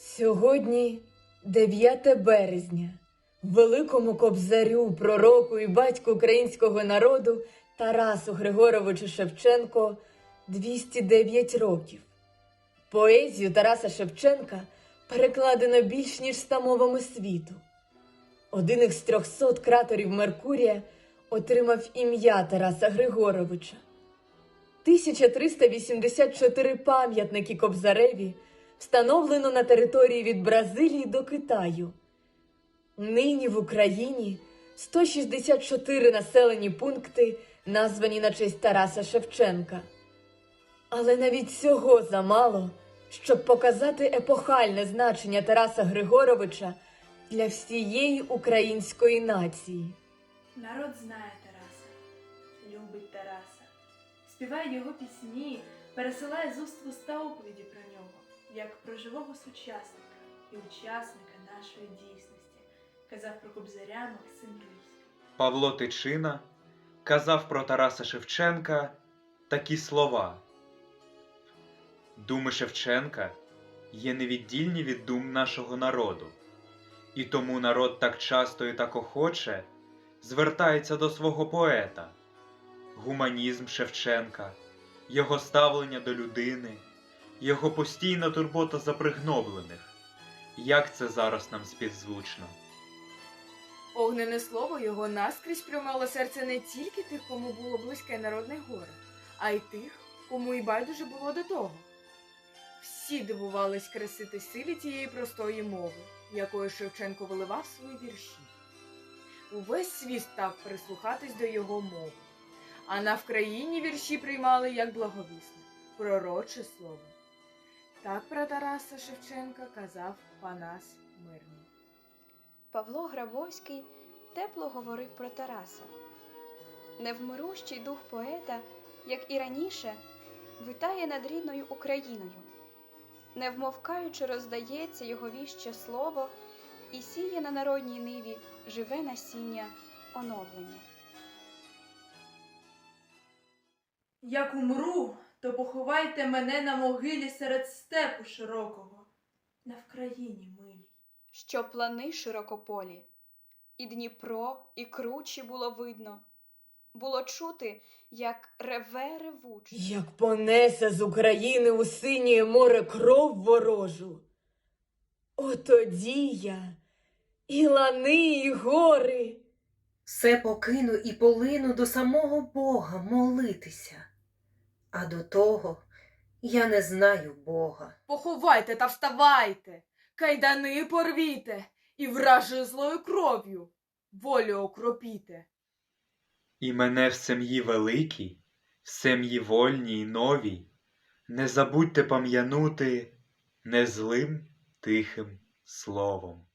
Сьогодні 9 березня. Великому кобзарю, пророку і батьку українського народу Тарасу Григоровичу Шевченко 209 років. Поезію Тараса Шевченка перекладено більш ніж ста мовами світу. Один із трьохсот кратерів Меркурія отримав ім'я Тараса Григоровича. 1384 пам'ятники Кобзареві встановлено на території від Бразилії до Китаю. Нині в Україні 164 населені пункти, названі на честь Тараса Шевченка. Але навіть цього замало, щоб показати епохальне значення Тараса Григоровича для всієї української нації. Народ знає Тараса, любить Тараса, співає його пісні, пересилає з уст в уста оповіді про нього, як про живого сучасника і учасника нашої дійсності, казав про Кобзаря Максим Рильський. Павло Тичина казав про Тараса Шевченка такі слова. Думи Шевченка є невіддільні від дум нашого народу, і тому народ так часто і так охоче звертається до свого поета, гуманізм Шевченка, його ставлення до людини, його постійна турбота за пригноблених. Як це зараз нам співзвучно? Огнене слово його наскрізь приймало серце не тільки тих, кому було близьке народне горе, а й тих, кому і байдуже було до того. Всі дивувались краси та силі тієї простої мови, якою Шевченко виливав свої вірші. Увесь світ став прислухатись до його мови, а на Вкраїні вірші приймали як благовісне, пророче слово. Так про Тараса Шевченка казав Панас Мирний. Павло Грабовський тепло говорив про Тараса. Невмирущий дух поета, як і раніше, витає над рідною Україною, не вмовкаючи роздається його віще слово і сіє на народній ниві живе насіння оновлення. Як умру, то поховайте мене на могилі серед степу широкого, на Вкраїні милій. Що плани широкополі, і Дніпро, і кручі було видно, було чути, як реве ревуч. Як понесе з України у синє море кров ворожу. Отоді я і лани, і гори. Все покину і полину до самого Бога молитися. А до того я не знаю Бога. Поховайте та вставайте, кайдани порвіте і вражою злою кров'ю волю окропіте. І мене в сім'ї великій, в сім'ї вольній й новій, не забудьте пам'янути не злим тихим словом.